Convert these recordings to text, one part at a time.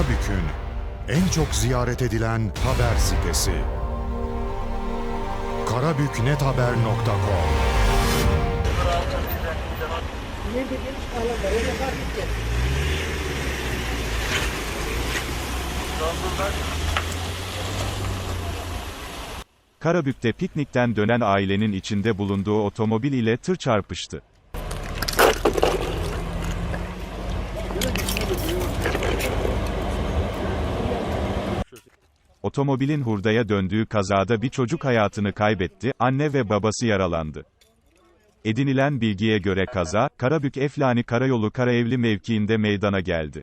Karabük'ün en çok ziyaret edilen haber sitesi. karabüknethaber.com Karabük'te piknikten dönen ailenin içinde bulunduğu otomobil ile tır çarpıştı. Otomobilin hurdaya döndüğü kazada bir çocuk hayatını kaybetti, anne ve babası yaralandı. Edinilen bilgiye göre kaza, Karabük Eflani Karayolu Karaevli mevkiinde meydana geldi.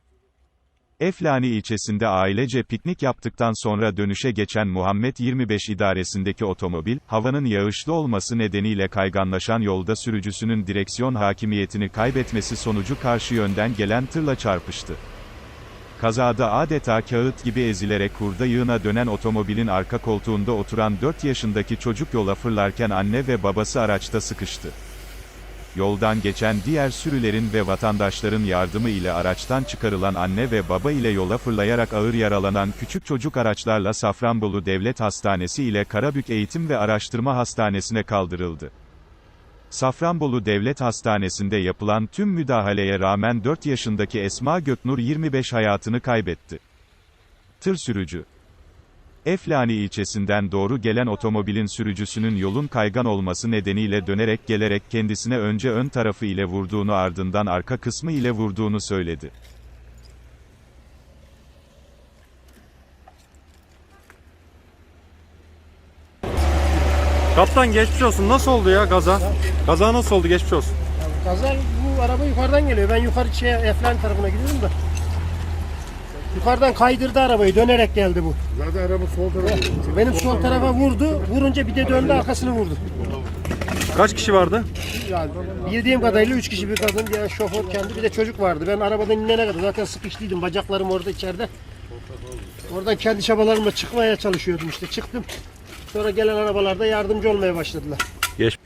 Eflani ilçesinde ailece piknik yaptıktan sonra dönüşe geçen Muhammed 25 idaresindeki otomobil, havanın yağışlı olması nedeniyle kayganlaşan yolda sürücüsünün direksiyon hakimiyetini kaybetmesi sonucu karşı yönden gelen tırla çarpıştı. Kazada adeta kağıt gibi ezilerek hurda yığına dönen otomobilin arka koltuğunda oturan 4 yaşındaki çocuk yola fırlarken anne ve babası araçta sıkıştı. Yoldan geçen diğer sürülerin ve vatandaşların yardımı ile araçtan çıkarılan anne ve baba ile yola fırlayarak ağır yaralanan küçük çocuk araçlarla Safranbolu Devlet Hastanesi ile Karabük Eğitim ve Araştırma Hastanesi'ne kaldırıldı. Safranbolu Devlet Hastanesi'nde yapılan tüm müdahaleye rağmen 4 yaşındaki Esma Göknur 25 hayatını kaybetti. Tır sürücü Eflani ilçesinden doğru gelen otomobilin sürücüsünün yolun kaygan olması nedeniyle dönerek gelerek kendisine önce ön tarafı ile vurduğunu ardından arka kısmı ile vurduğunu söyledi. Kaptan geçmiş olsun. Nasıl oldu ya gaza? Gaza nasıl oldu? Geçmiş olsun. Kaza bu araba yukarıdan geliyor. Ben yukarı şeye Eflen tarafına gidiyorum da. Yukarıdan kaydırdı arabayı. Dönerek geldi bu. Zaten araba sol tarafa. Benim sol tarafa vurdu. Vurunca bir de döndü arkasını vurdu. Kaç kişi vardı? Yani bildiğim kadarıyla 3 kişi bir kadın, bir şoför kendi, bir de çocuk vardı. Ben arabadan inene kadar zaten sıkıştıydım. Bacaklarım orada içeride. Oradan kendi çabalarımla çıkmaya çalışıyordum işte. Çıktım. Sonra gelen arabalarda yardımcı olmaya başladılar. Geç.